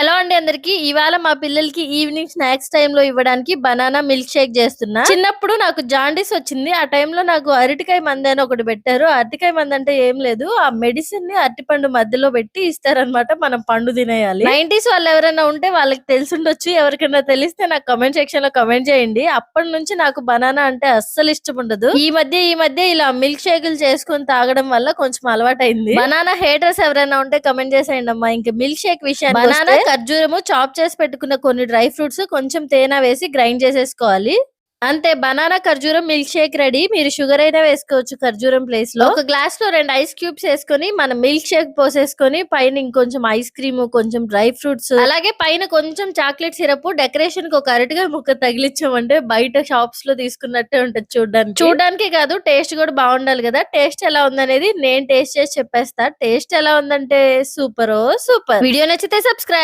Hello అండి అందరికి. ఇవాళ మా పిల్లలకి ఈవినింగ్ స్నాక్స్ టైమ్లో ఇవ్వడానికి బనానా మిల్క్ షేక్ చేస్తున్నా. చిన్నప్పుడు నాకు జాండీస్ వచ్చింది. ఆ టైంలో నాకు అరటికాయ మంది అని ఒకటి పెట్టారు. అరటికాయ మంది అంటే ఏం లేదు. ఆ మెడిసిన్ని అరటిపండు మధ్యలో పెట్టి ఇస్తారనమాట మనం పండు తినేయాలి. నైన్టీస్ వాళ్ళు ఎవరైనా ఉంటే వాళ్ళకి తెలిసిండొచ్చు. ఎవరికైనా తెలిస్తే నాకు కమెంట్ సెక్షన్లో కమెంట్ చేయండి. అప్పటి నుంచి నాకు బనానా అంటే అస్సలు ఇష్టం ఉండదు. ఈ మధ్య ఈ మధ్య ఇలా మిల్క్ షేకులు చేసుకొని తాగడం వల్ల కొంచెం అలవాటైంది. బనానా హేటర్స్ ఎవరైనా ఉంటే కమెంట్ చేసేయండి అమ్మా ఇంకా మిల్క్ షేక్ విషయం బనానా ఖర్జూరము చాప్ చేసి పెట్టుకున్న కొన్ని డ్రై ఫ్రూట్స్ కొంచెం తేనె వేసి గ్రైండ్ చేసేసుకోవాలి. అంతే బనానా ఖర్జూరం మిల్క్ షేక్ రెడీ మీరు షుగర్ అయినా వేసుకోవచ్చు ఖర్జూరం ప్లేస్లో. ఒక గ్లాస్లో రెండు ఐస్ క్యూబ్స్ వేసుకొని మనం మిల్క్ షేక్ పోసేసుకొని పైన ఇంకొంచెం ఐస్ క్రీమ్ కొంచెం డ్రై ఫ్రూట్స్. అలాగే పైన కొంచెం చాక్లెట్ సిరప్ డెకరేషన్కి ఒక అరటిగా ముక్క తగిలించామంటే బయట షాప్స్లో తీసుకున్నట్టే ఉంటది చూడడానికి. చూడడానికి కాదు టేస్ట్ కూడా బాగుండాలి కదా. టేస్ట్ ఎలా ఉందనేది నేను టేస్ట్ చేసి చెప్పేస్తా. టేస్ట్ ఎలా ఉందంటే సూపర్ సూపర్ వీడియో నచ్చితే సబ్స్క్రైబ్